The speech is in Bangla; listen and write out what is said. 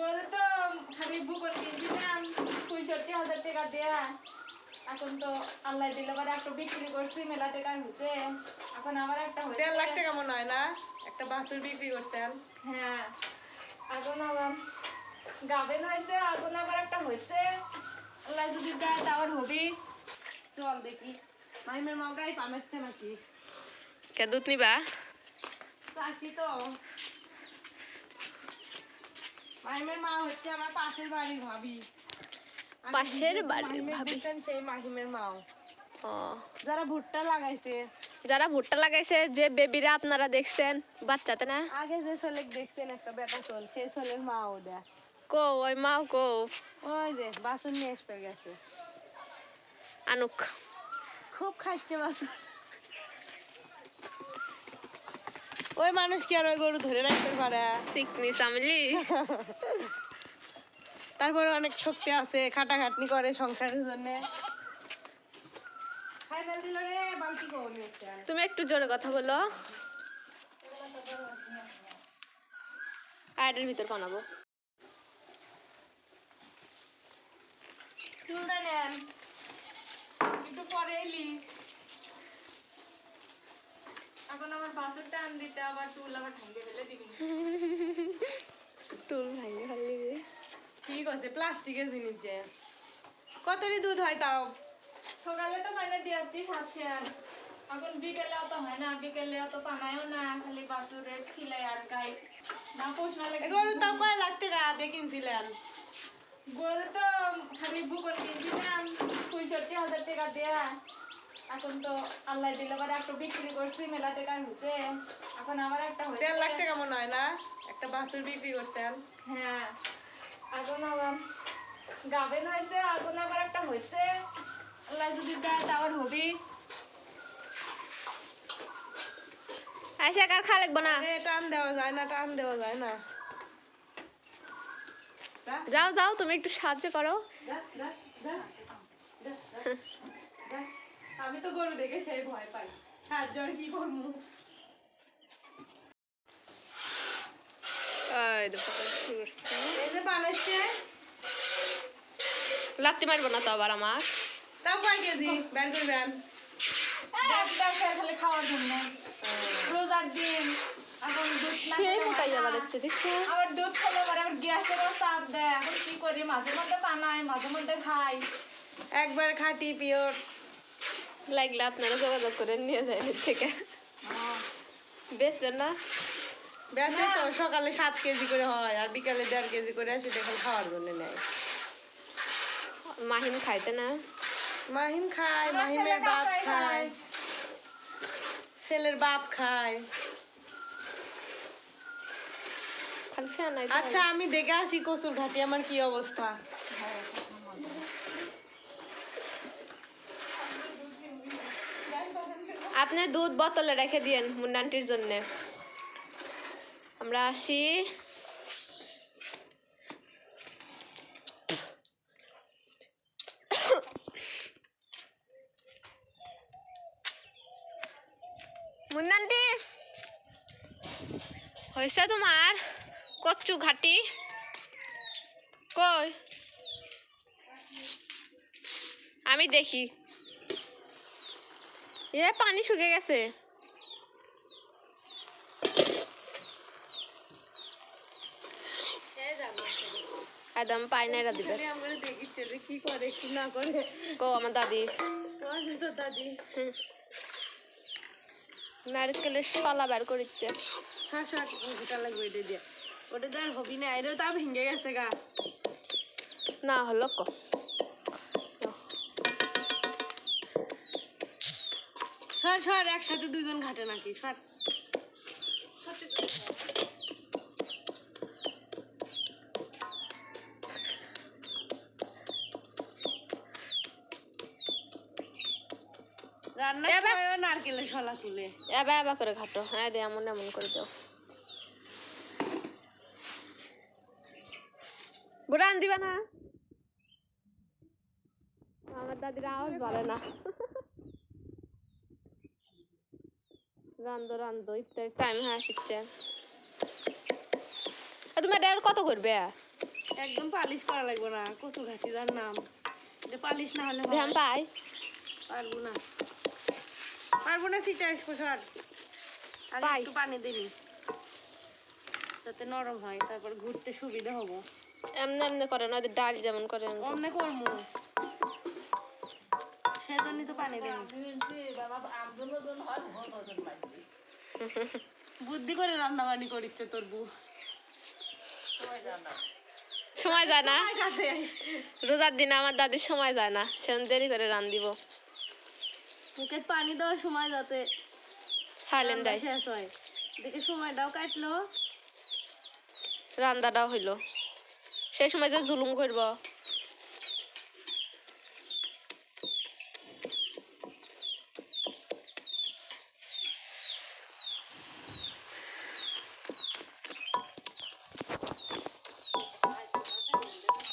গরু তো খালি বুকন কিনছিলাম পঁয়ষট্টি হাজার টাকা দেয়া। এখন তো আল্লাহ দিলে পরে একটা বিক্রি করছি মেলা টাকা হয়েছে এখন আমার একটা হয়েছে দেড় লাখ টাকা মনে হয় না? একটা বাছুর বিক্রি করতেন হ্যাঁ। এখন আবার গাবেন হয়েছে এখন আবার একটা হয়েছে আল্লাহ যদি দেয় তা আবার হবি। চল দেখি। মাইমের মা গাই পামেচ্ছে নাকি? কে দুধ নিবা? চাষি তো। মাহিমের মা হচ্ছে আমার পাশের বাড়ির ভাবি। পাশের বাড়ির ভাবি। সেই মাহিমের মাও। ও। যারা ভুট্টা লাগাইছে। যারা ভুট্টা লাগাইছে যে বেবিরা আপনারা দেখছেন বাচ্চাতে না? আগে যে ছেলে দেখছেন একটা বেটা চল সেই ছেলের মা ও দেয় কো ওই মাও কো। ওই যে বাসন নিয়ে এসে গেছে। আনুক। খুব খাচ্ছে বাসন। ওই মানুষ কি আর ওই গরু ধরে রাখতে পারে? সিকনি চামলি তারপরে অনেক শক্তি আছে খাটাখাটনি করে সংসারের জন্য। তুমি একটু জোরে কথা বলো। কায়দের ভিতর বানাবো। চুলটা নেন। একটু পরে এলি এখন আমার বাসের টান দিতে আবার চুল আবার ঠান্ডে ফেলে দিবি। টুল ভাঙে খালি ঠিক আছে প্লাস্টিকের জিনিস যে। কতটি দুধ হয় তাও? সকালে তো মানে দিয়াচ্ছি সাতশে আর। এখন বিকেলে অত হয় না বিকেলে অত পানায়ও না খালি বাছুরে খিলাই আর গাই। না পোষ না লাগে গরু তাও কয় লাখ টাকা দিয়ে কিনছিলেন? গরু তো খালি বুকন কিনছিলাম পঁয়ষট্টি হাজার টাকা দেয়া। এখন তো আল্লাহ দিলে পরে একটা বিক্রি করছি মেলা টাকা হয়েছে এখন আমার একটা হয়েছে দেড় লাখ টাকা মনে হয় না? একটা বাছুর বিক্রি করতেন হ্যাঁ এখন আবার গাবেন হয়েছে এখন আবার একটা হয়েছে। আল্লাহ যদি দেয় তা আবার হবি আইসা কার খা লাগবো না? টান দেওয়া যায় না টান দেওয়া যায় না। যাও যাও তুমি একটু সাহায্য করো। আমি তো গরু দেখে সেই ভয় পাই। সাহায্য আর কি করব? লাত্তি মারবো না তো আবার আমার? তাও কয় কেজি? বের করবেন ব্যবসায় খালি খাওয়ার জন্য। রোজার দিন। এখন দুধ সেই মোটাই আবার হচ্ছে দেখছ? আবার দুধ খেলে আবার গ্যাসেরও চাপ দেয়। এখন কি করি? মাঝে মধ্যে বানাই মাঝে মধ্যে খাই। একবার খাঁটি পিওর। লাগলে আপনারা যোগাযোগ করে নিয়ে যায় এর থেকে। বেচবেন না? বেঁচে তো সকালে সাত কেজি করে হয় আর বিকালে দেড় কেজি করে আসে দেখেন খাওয়ার জন্য নেয়। মাহিম খাইতে না? মাহিম খায় মাহিমের বাপ খায়। ছেলের বাপ খায়। আচ্ছা আমি দেখে আসি কচুর ঘাটি আমার কি অবস্থা? আপনি দুধ বোতলে রেখে দিয়েন মুন্ডানটির জন্য। আমরা আসি। মুন্ডানটি হয়েছে তোমার কচ্চু ঘাটি? কই? আমি দেখি। এ পানি শুকে গেছে। একদম পাই না এরা দিবে কি করে কি না করে। কো আমার দাদি। দাদি। নারকেলের শলা বের করিচ্ছে। শাক শাক ওটা লাগবে এটা দিয়ে। ওটা তো আর হবি না এটা তা ভেঙে গেছে গা। না হলো কো। সর সর একসাথে দুজন ঘাটে নাকি সর নারকেলের শলা তুলে? এবার এবার করে ঘাটো। হ্যাঁ দে এমন এমন করে দাও। বুড়ান দিবা না? আমার দাদির আওয়াজ বলে না। রান্ধো রান্ধো ইফতার টাইম হয়ে আসছে তুমি এটা কত করবে? একদম পালিশ করা লাগবে না কচু ঘাটি যার নাম। এটা পালিশ না হলে? ধ্যান পাই পারব না। পারব না সিটা আসব সর। আর একটু পানি দিবি। যাতে নরম হয় তারপর ঘুরতে সুবিধা হব। এমনি এমনি করেন ওদের ডাল যেমন করেন অমনে করব। সেজন্যই তো পানি বুদ্ধি করে রান্না বান্নি করিচ্ছে তোর বউ। সময় যায় না। রোজার দিনে আমার দাদির সময় যায় না সেজন্য দেরি করে রান দিব মুখে পানি দেওয়ার সময় যাতে সাইলেন্ট দেয়। শেষ হয়। দেখে সময়টাও কাটলো। রান্দাটাও হইল। সেই সময় যে জুলুম করব।